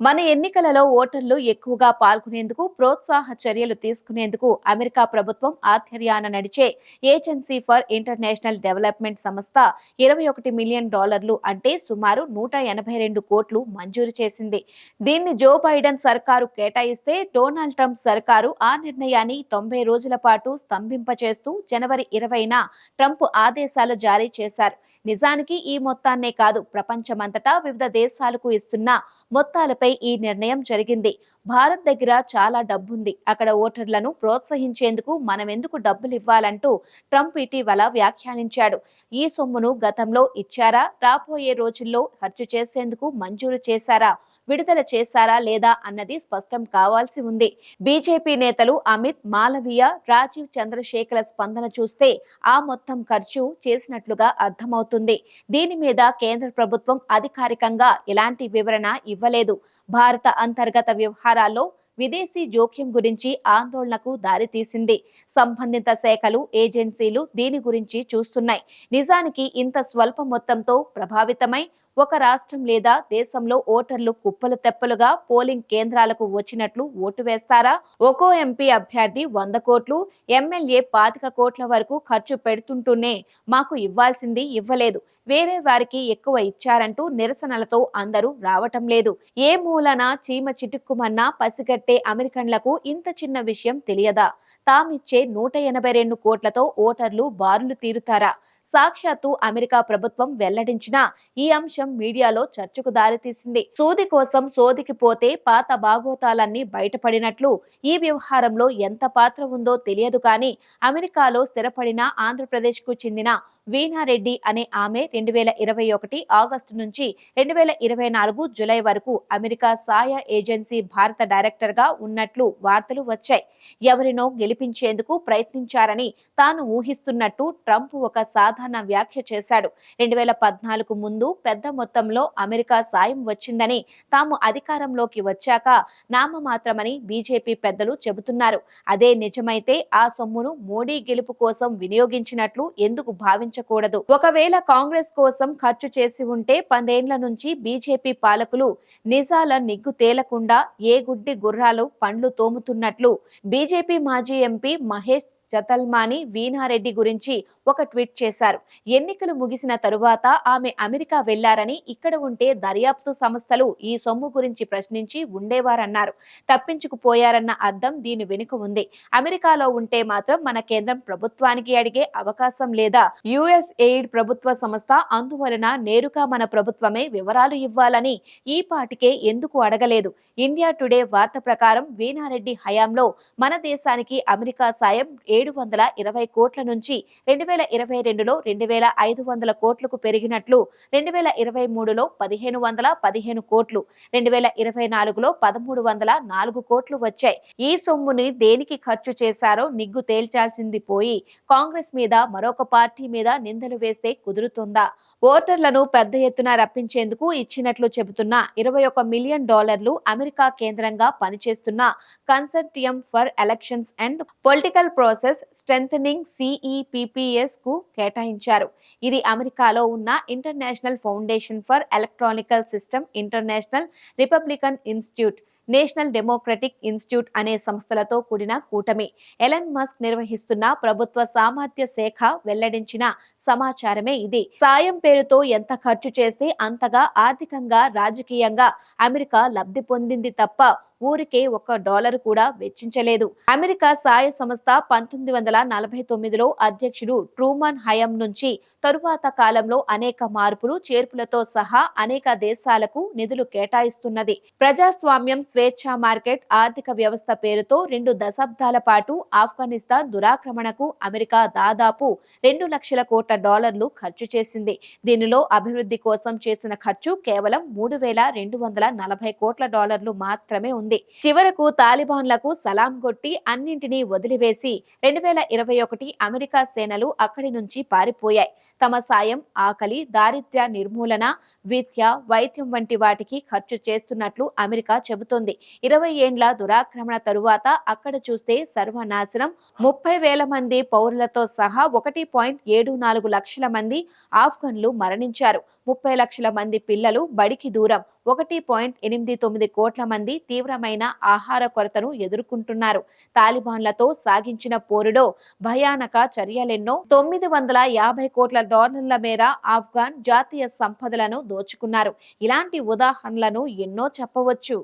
మన ఎన్నికలలో ఓటర్లు ఎక్కువగా పాల్గొనేందుకు ప్రోత్సాహ చర్యలు తీసుకునేందుకు అమెరికా ప్రభుత్వం ఆధ్వర్యాన నడిచే ఏజెన్సీ ఫర్ ఇంటర్నేషనల్ డెవలప్మెంట్ సంస్థ ఇరవై ఒకటి మిలియన్ డాలర్లు అంటే సుమారు నూట ఎనభై రెండు కోట్లు మంజూరు చేసింది. దీన్ని జో బైడెన్ సర్కారు కేటాయిస్తే డొనాల్డ్ ట్రంప్ సర్కారు ఆ నిర్ణయాన్ని తొంభై రోజుల పాటు స్తంభింపచేస్తూ జనవరి ఇరవైన ట్రంప్ ఆదేశాలు జారీ చేశారు. నిజానికి ఈ మొత్తాన్నే కాదు ప్రపంచమంతటా వివిధ దేశాలకు ఇస్తున్న మొత్తాలపై ఈ నిర్ణయం జరిగింది. భారత్ దగ్గర చాలా డబ్బుంది. అక్కడ ఓటర్లను ప్రోత్సహించేందుకు మనం ఎందుకు డబ్బులు ఇవ్వాలంటూ ట్రంప్ ఇటీవల వ్యాఖ్యానించాడు. ఈ సొమ్మును గతంలో ఇచ్చారా? రాబోయే రోజుల్లో ఖర్చు చేసేందుకు మంజూరు చేశారా? విడుదల చేశారా లేదా అన్నది స్పష్టం కావాల్సి ఉంది. బీజేపీ నేతలు అమిత్ మాలవీయ రాజీవ్ చంద్రశేఖర స్పందన చూస్తే ఆ మొత్తం ఖర్చు చేసినట్లుగా అర్థమవుతుంది. దీని మీద కేంద్ర ప్రభుత్వం అధికారికంగా ఎలాంటి వివరణ ఇవ్వలేదు. భారత అంతర్గత వ్యవహారాల్లో విదేశీ జోక్యం గురించి ఆందోళనకు దారితీసింది. సంబంధిత శాఖలు ఏజెన్సీలు దీని గురించి చూస్తున్నాయి. నిజానికి ఇంత స్వల్ప మొత్తంతో ప్రభావితమై ఒక రాష్ట్రం లేదా దేశంలో ఓటర్లు కుప్పలు తెప్పలుగా పోలింగ్ కేంద్రాలకు వచ్చినట్లు ఓటు వేస్తారా? ఒక్కో ఎంపీ అభ్యర్థి వంద కోట్లు ఎమ్మెల్యే పాతిక కోట్ల వరకు ఖర్చు పెడుతుంటూనే మాకు ఇవ్వాల్సింది ఇవ్వలేదు. వేరే వారికి ఎక్కువ ఇచ్చారంటూ నిరసనలతో అందరూ రావటం లేదు. ఏ మూలన చీమ చిటుక్కుమన్నా పసిగట్టే అమెరికన్లకు ఇంత చిన్న విషయం తెలియదా? తామిచ్చే నూట ఎనభై రెండు కోట్లతో ఓటర్లు బారులు తీరుతారా? సాక్షాత్తు అమెరికా ప్రభుత్వం వెల్లడించిన ఈ అంశం మీడియాలో చర్చకు దారితీసింది. సోది కోసం సోదికి పోతే పాత భాగోతాలన్నీ బయటపడినట్లు ఈ వ్యవహారంలో ఎంత పాత్ర ఉందో తెలియదు కానీ అమెరికాలో స్థిరపడిన ఆంధ్రప్రదేశ్కు చెందిన వీణారెడ్డి అనే ఆమె రెండు వేల ఇరవై ఒకటి ఆగస్టు నుంచి రెండు వేల ఇరవై నాలుగు జులై వరకు అమెరికా సాయ ఏజెన్సీ భారత డైరెక్టర్గా ఉన్నట్లు వార్తలు వచ్చాయి. ఎవరినో గెలిపించేందుకు ప్రయత్నించారని తాను ఊహిస్తున్నట్టు ట్రంప్ ఒక సాధారణ వ్యాఖ్య చేశాడు. రెండు వేల పద్నాలుగు ముందు పెద్ద మొత్తంలో అమెరికా సాయం వచ్చిందని తాము అధికారంలోకి వచ్చాక నామమాత్రమని బీజేపీ పెద్దలు చెబుతున్నారు. అదే నిజమైతే ఆ సొమ్మును మోడీ గెలుపు కోసం వినియోగించినట్లు ఎందుకు భావించారు ఆలోచించకూడదు. ఒకవేళ కాంగ్రెస్ కోసం ఖర్చు చేసి ఉంటే పదేండ్ల నుంచి బీజేపీ పాలకులు నిజాల నిగ్గు తేలకుండా ఏ గుడ్డి గుర్రాలు పండ్లు తోముతున్నట్లు బీజేపీ మాజీ ఎంపీ మహేష్ జతల్మాని వీణారెడ్డి గురించి ఒక ట్వీట్ చేశారు. ఎన్నికలు ముగిసిన తరువాత ఆమె అమెరికా వెళ్ళారని ఇక్కడ ఉంటే దర్యాప్తు సంస్థలు ఈ సొమ్ము గురించి ప్రశ్నించి ఉండేవారన్నారు. తప్పించుకుపోయారన్న అర్థం దీని వెనుక ఉంది. అమెరికాలో ఉంటే మాత్రం మన కేంద్రం ప్రభుత్వానికి అడిగే అవకాశం లేదా? యుఎస్ ఎయిడ్ ప్రభుత్వ సంస్థ అందువలన నేరుగా మన ప్రభుత్వమే వివరాలు ఇవ్వాలని ఈ పాటికే ఎందుకు అడగలేదు? ఇండియా టుడే వార్త ప్రకారం వీణారెడ్డి హయాంలో మన దేశానికి అమెరికా సాయం ఏడు వందల ఇరవై కోట్ల నుంచి రెండు వేల ఇరవై రెండులో రెండు వేల ఐదు వందల కోట్లకు పెరిగినట్లు రెండు వేల ఇరవై మూడులో పదిహేను వందల పదిహేను కోట్లు రెండు వేల ఇరవై నాలుగులో పదమూడు వందల నాలుగు కోట్లు వచ్చాయి. ఈ సొమ్ముని దేనికి ఖర్చు చేశారో నిగ్గు తేల్చాల్సింది పోయి కాంగ్రెస్ మీద మరొక పార్టీ మీద నిందలు వేస్తే కుదురుతుందా? ఓటర్లను పెద్ద ఎత్తున రప్పించేందుకు ఇచ్చినట్లు చెబుతున్న ఇరవై ఒక మిలియన్ డాలర్లు అమెరికా కేంద్రంగా పనిచేస్తున్న consortium for elections and political process process strengthening సిఈపిపిఎస్కు కేటాయించారు. ఇది అమెరికాలో ఉన్న international foundation for electronical system international republican institute national democratic institute అనే సంస్థలతో కూడిన కూటమి. ఎలన్ మస్క్ నిర్వహిస్తున్న ప్రభుత్వ సామర్థ్య శాఖ వెల్లడించిన సమాచారమే ఇది. సాయం పేరుతో ఎంత ఖర్చు చేస్తే అంతగా ఆర్థికంగా రాజకీయంగా అమెరికా లబ్ధి పొందింది తప్ప ఊరికే ఒక్క డాలర్ కూడా వెచ్చించలేదు. అమెరికా సాయ సంస్థ పంతొమ్మిది వందల నలభై తొమ్మిదిలో అధ్యక్షుడు ట్రూమన్ హయం నుంచి తరువాత కాలంలో అనేక మార్పులు చేర్పులతో సహా అనేక దేశాలకు నిధులు కేటాయిస్తున్నది. ప్రజాస్వామ్యం స్వేచ్ఛ మార్కెట్ ఆర్థిక వ్యవస్థ పేరుతో రెండు దశాబ్దాల పాటు ఆఫ్ఘనిస్తాన్ దురాక్రమణకు అమెరికా దాదాపు రెండు లక్షల కోట్ల డాలర్లు ఖర్చు చేసింది. దీనిలో అభివృద్ధి కోసం చేసిన ఖర్చు కేవలం మూడు వేల రెండు వందల నలభై కోట్ల డాలర్లు మాత్రమే ఉంది. చివరకు తాలిబాన్లకు సలాం కొట్టి అన్నింటినీ వదిలివేసి రెండు వేల ఇరవై ఒకటి అమెరికా సేనలు అక్కడి నుంచి పారిపోయాయి. తమ సాయం ఆకలి దారిద్ర్య నిర్మూలన విద్య వైద్యం వంటి వాటికి ఖర్చు చేస్తున్నట్లు అమెరికా చెబుతోంది. ఇరవై ఏండ్ల దురాక్రమణ తరువాత అక్కడ చూస్తే సర్వనాశనం. ముప్పై వేల మంది పౌరులతో సహా ఒకటి పాయింట్ ఏడు నాలుగు నాలుగు లక్షల మంది ఆఫ్ఘన్లు మరణించారు. ముప్పై లక్షల మంది పిల్లలు బడికి దూరం. ఒకటి పాయింట్ ఎనిమిది తొమ్మిది కోట్ల మంది తీవ్రమైన ఆహార కొరతను ఎదుర్కొంటున్నారు. తాలిబాన్లతో సాగించిన పోరులో భయానక చర్యలెన్నో తొమ్మిది వందల యాభై కోట్ల డాలర్ల మేర ఆఫ్ఘాన్ జాతీయ సంపదలను దోచుకున్నారు. ఇలాంటి ఉదాహరణలను ఎన్నో చెప్పవచ్చు.